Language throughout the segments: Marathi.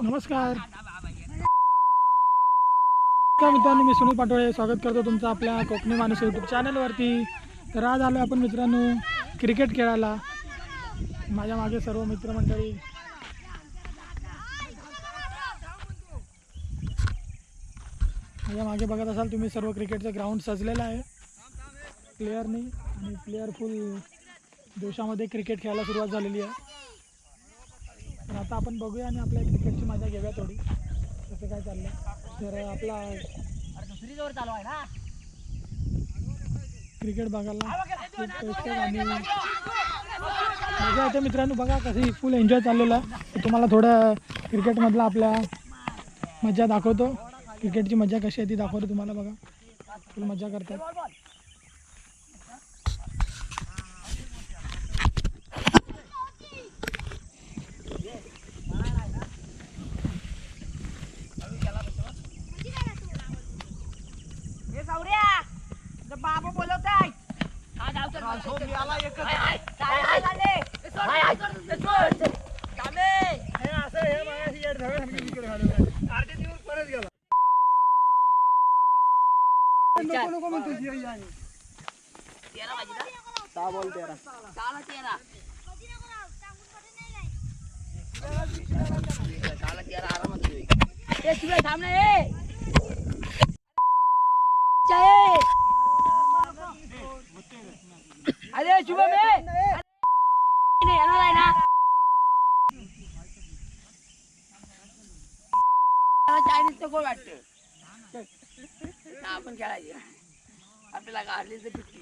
नमस्कार. नमस्कार मित्रांनो मी सुनील पाटोळे. स्वागत करतो तुमचं आपल्या कोकणी माणूस यूट्यूब चॅनलवरती तर आज आलो आपण मित्रांनो क्रिकेट खेळायला. माझ्या मागे सर्व मित्रमंडळी. माझ्या मागे बघत असाल तुम्ही सर्व क्रिकेटचं ग्राउंड सजलेलं आहे. प्लेअरनी आणि प्लेअर फुल देशामध्ये क्रिकेट खेळायला सुरुवात झालेली आहे. तर आता आपण बघूया आणि आपल्या क्रिकेटची मजा घेऊया थोडी. कसं काय चाललं तर आपला क्रिकेट बघायला खूप प्रेक्षक आणि मजा येते मित्रांनो. बघा कशी फुल एन्जॉय चाललेला आहे. तर तुम्हाला थोडं क्रिकेटमधला आपल्या मजा दाखवतो. क्रिकेटची मजा कशी आहे ती दाखवतो तुम्हाला बघा. फुल मजा करतात. बाबा बोलवत आहे हा बॉल तेरा साला तेरा. साला तेरा. आरामात शिवाय थांब ना ए चाय. अरे शुभम ए अरे, नाही येणार आहे ना चायनीज नको वाटतं. आपण खेळायचे. आपल्याला काढली तर पिटली.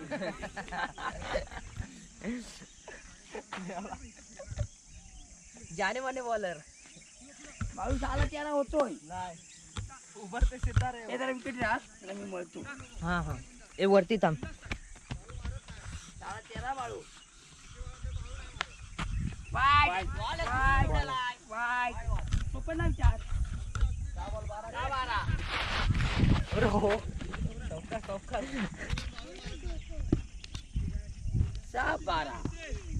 जाने माने बॉलर माणूस आला त्याला होतोय. उभरते सितारे हे जरा विकेट राहा त्याला मी मळतो. हा हा. ए वरती थांब. त्याला बाळू वाईट वाईट वाईट ओपन ना विचार बारा अरे हो चौका चौका सहा बारा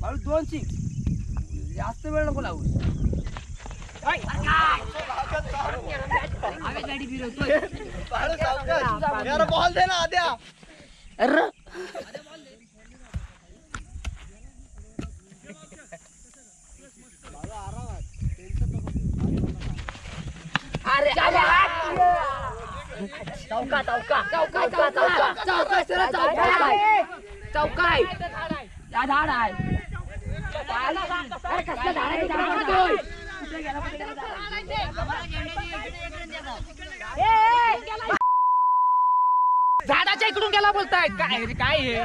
बाळू दोन सिक्स जास्त वेळ नको लावू आम्ही गाडी फिरवतोय बॉल दे ना आद्या अरे चौका चौका चौका चौका चौका चौका सरळ चौका आहे. चौका आहे त्या झाड आहे कसलं झाड आहे. झाडाच्या इकडून गेला बोलताय काय काय हे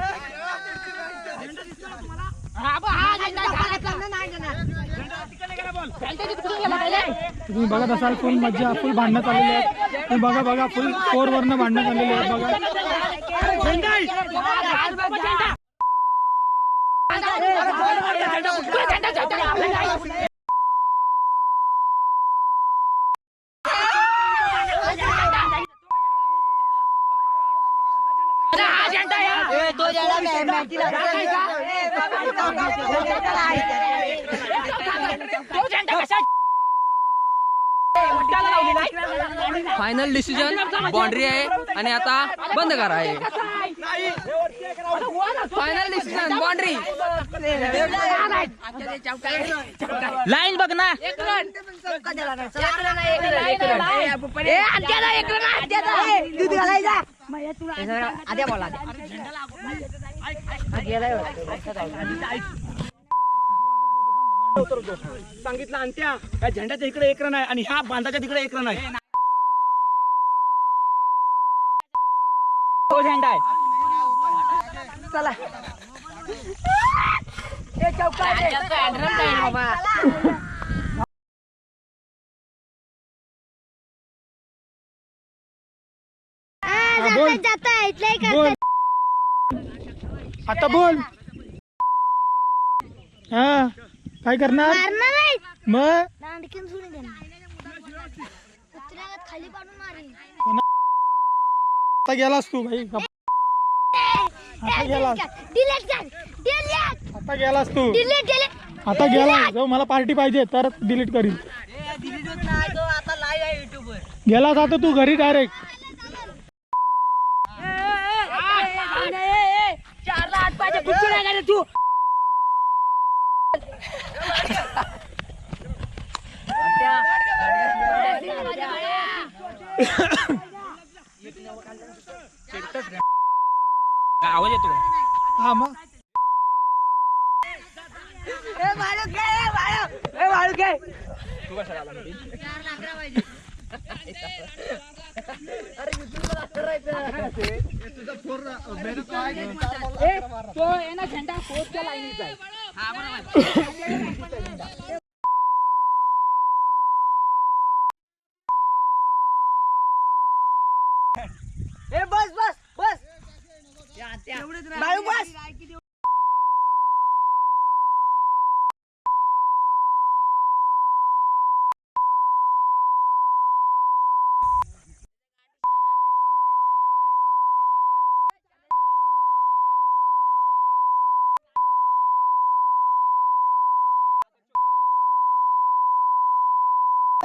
हा हा? तुम्ही बघत असाल फुल मजा फुल भांडणं चाललेली आहेत. तुम्ही बघा बघा फुल वरनं भांडणं चाललेली आहेत बघा. तो फायनल डिसिजन बाउंड्री आहे आणि आता बंद करा आहे फायनल डिसिजन बाउंड्री लाईन बघ ना. आद्या बोला सांगितलं अंत्या या झेंड्याच्या इकडे एक रन आहे आणि ह्या बांधाच्या तिकडे एक रन आहे. तो झेंडा आहे. चला. हे चौका आहे. हा, बोल बोल. आता बोल. हा काय करणार? मग? सोडून खाली पाडून आता गेलास तू भाई आता गेलास. डिलीट कर. डिलीट आता गेलास तू. डिलीट डिलीट आता गेला जो मला पार्टी पाहिजे तर डिलीट करील गेलास आता तू घरी डायरेक्ट नाही का रे तू? आवाज येतो हा मग? वाळू घे ए, तो आहे ना झेंडा पोचच्या लाईनीचा आहे.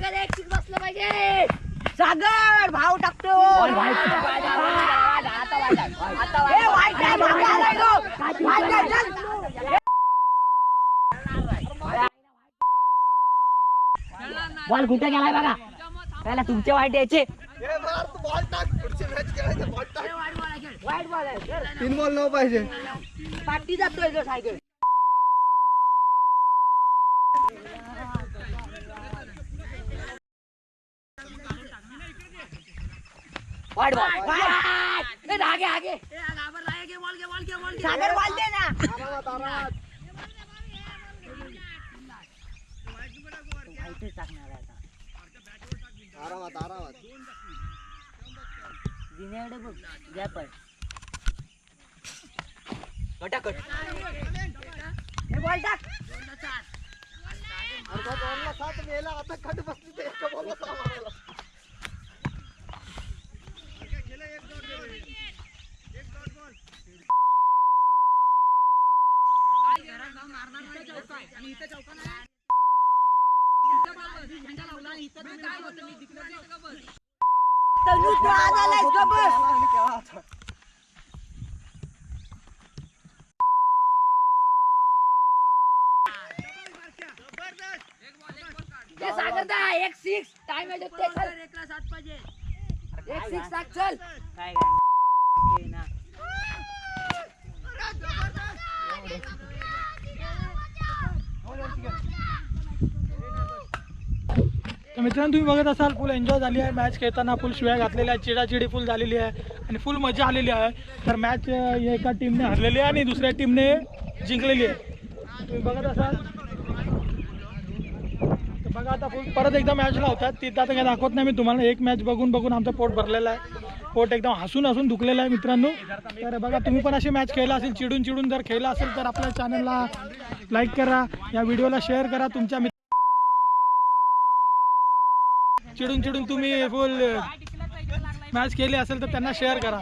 सागर एक सिक्स बसलं पाहिजे. सागर भाव टाकतो. बॉल कुठे गेलाय बघा? त्याला तुमचे वाईट यायचे. वाईट बॉल आहे तीन बॉल नऊ पाहिजे. पाठी जातोय तो सायकल वाईट बॉल ए, आगे आगे सागर बॉल दे ना. आरामात आरामात. बॉल टाक. अर्धा बॉलला सात मेला आता खट बसली ते एका बॉलला सहा मारायला. तनु तू आज आलायस का बस आणि केव्हा आता? ते सागर दा एक सिक्स टाइम आहे एक सिक्स टाक चल. तर मित्रांनो तुम्ही बघत असाल फुल एन्जॉय झाली आहे. मॅच खेळताना फुल शिवाय घातलेल्या आहे चिडाचिडी फुल झालेली आहे आणि फुल मजा आलेली आहे. तर मॅच एका टीमने हरलेली आहे आणि दुसऱ्या टीमने जिंकलेली आहे. तुम्ही बघत असाल. बघा आता फुल परत एकदा मॅच लावतात. तिथं आता काही दाखवत नाही मी तुम्हाला एक मॅच बघून बघून आमचं पोट भरलेलं आहे. पोट एकदम हसून हसून दुखलेलं आहे मित्रांनो. तर बघा तुम्ही पण अशी मॅच खेळला असेल चिडून चिडून जर खेळला असेल तर आपल्या चॅनलला लाईक करा. या व्हिडिओला शेअर करा तुमच्या मित्र चिडून चिडून तुम्ही फुल मॅच केली असेल तर त्यांना शेअर करा.